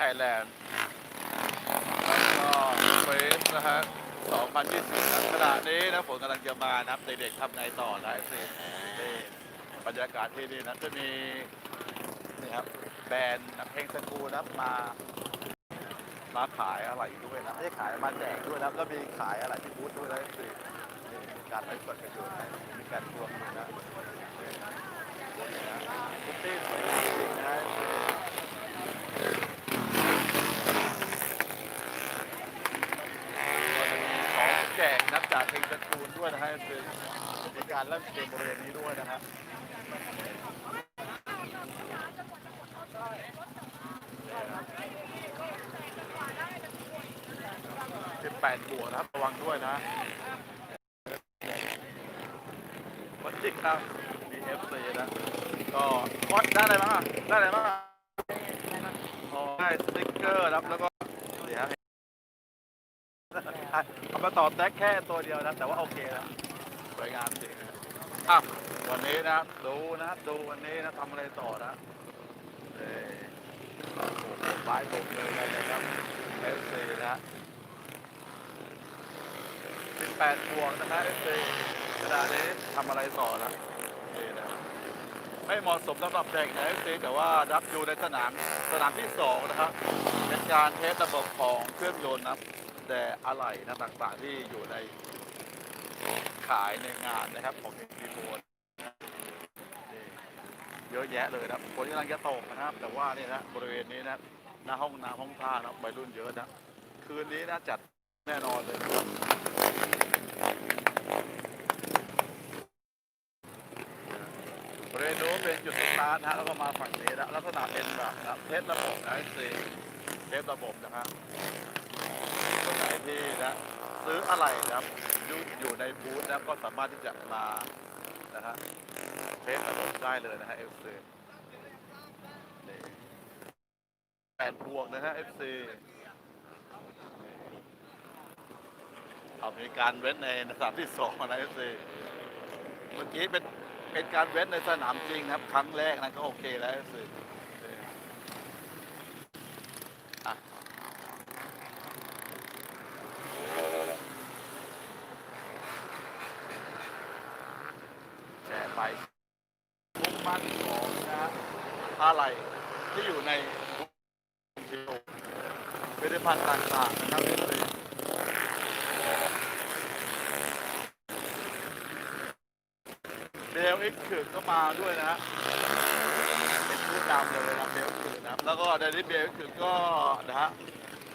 ไทยแลนด์แล้วก็เฟสนะฮะ2020นะขณะนี้นะฝนกำลังจะมานะครับเด็กๆทำไงต่อนะสินี่บรรยากาศที่นี่นะจะมีนี่ครับแบรนด์เพลงสกูนับมามาขายอะไรด้วยนะไม่ใช่ขายมาแจกด้วยนะก็มีขายอะไรที่บูธด้วยนะสินี่มีการไลฟ์สดกันอยู่นะมีการรวมอยู่นะนี่นะคุตตี้สวยจริงนะ ของแจากเพลงตระกูลด้วยนะฮะคือมีการเล่นเกมบริเวณนี้ด้วยนะฮะสิบแปดบวกนะครับระวังด้วยนะวันที่ครับมีเอฟซีนะก็คอดได้อะไรบ้างอะได้อะไรบ้างอะอ๋อได้สติ๊กเกอร์ครับแล้วก็เดี๋ยว เอามาต่อแท็กแค่ตัวเดียวนะแต่ว่าโอเคนะสวยงามจริงอะวันนี้นะดูนะดูวันนี้นะทำอะไรต่อนะเออโอ้โหบายผมเลยนะครับเอฟซีนะ18บวกนะฮะเอฟซีขณะนี้ทำอะไรต่อนะนี่นะไม่เหมาะสมสำหรับเด็กนะเอฟซีแต่ว่ารับอยู่ในสนามสนามที่สองนะครับเป็นการเทสระบบของเครื่องยนต์นะ แต่อะไรนะต่างๆที่อยู่ในขายในงานนะครับของดีโฟนเยอะแยะเลยนะฝนกำลังจะตกนะครับ แต่ว่านี่นะบริเวณนี้นะหน้าห้องน้ำห้องท่านะวัยรุ่นเยอะนะ คืนนี้นะจัดแน่นอนเลยครับบริเวณโน้นเป็นจุดสตาร์ทนะแล้วก็มาฝั่งนี้นะลักษณะเป็นแบบนะเทสระบบนะเทสระบบนะครับ คนไหนที่นะซื้ออะไรนะครับอยู่อยู่ในบูธนะก็สามารถที่จะมานะฮะเทสระบบได้เลยนะฮะเอฟซีแปดบวกนะฮะเอฟซีเอามีการเว้นในสนามที่สองนะเอฟซีเมื่อกี้เป็นเป็นการเว้นในสนามจริงนะครับ ครั้งแรกนะก็โอเคแล้วเอฟซีอะ แชร์ไป มุ่งมั่นของนะอะไรที่อยู่ในวิดีโอผลิตภัณฑ์ต่างๆนะครับเลยเบลเอ็กซ์คือก็มาด้วยนะฮะเป็นผู้นำเลยนะเบลคือนะครับแล้วก็เดนิเบลคือก็นะฮะ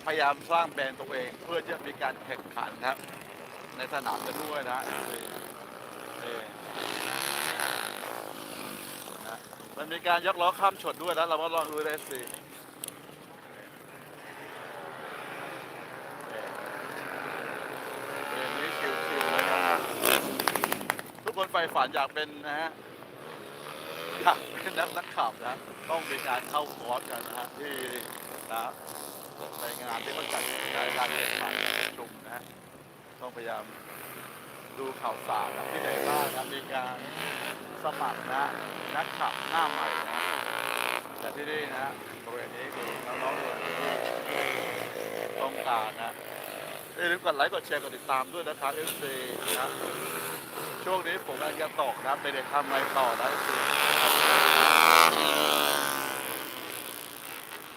พยายามสร้างแบรนด์ตัวเอง เพื่อจะมีการแข่งขันนะครับในสนามกันด้วยนะฮะเออ นะ มันมีการยกล้อข้ามชนด้วยนะเราก็ลองดูเลยสิเกมนี้ชิวๆเลยนะทุกคนใฝ่ฝันอยากเป็นนะฮะอยากเป็นนักนักขับนะ ต้องมีการเข้าคอร์สกันนะฮะที่นะในงานที่เขาจัดในการแข่งขันชุมนะฮะต้องพยายามดูข่าวสารที่ไหนบ้างนะมีการ สมัครนะนักขับหน้าใหม่นะแต่ที่นี่นะบริเวณนี้คือน้องๆเลยต้องการนะอย่าลืมกดไลค์กดแชร์กดติดตามด้วยนะครับเอฟซีนะช่วงนี้ผมกำลังจะตกนะไปเด็กทำอะไรต่อนะเอฟซี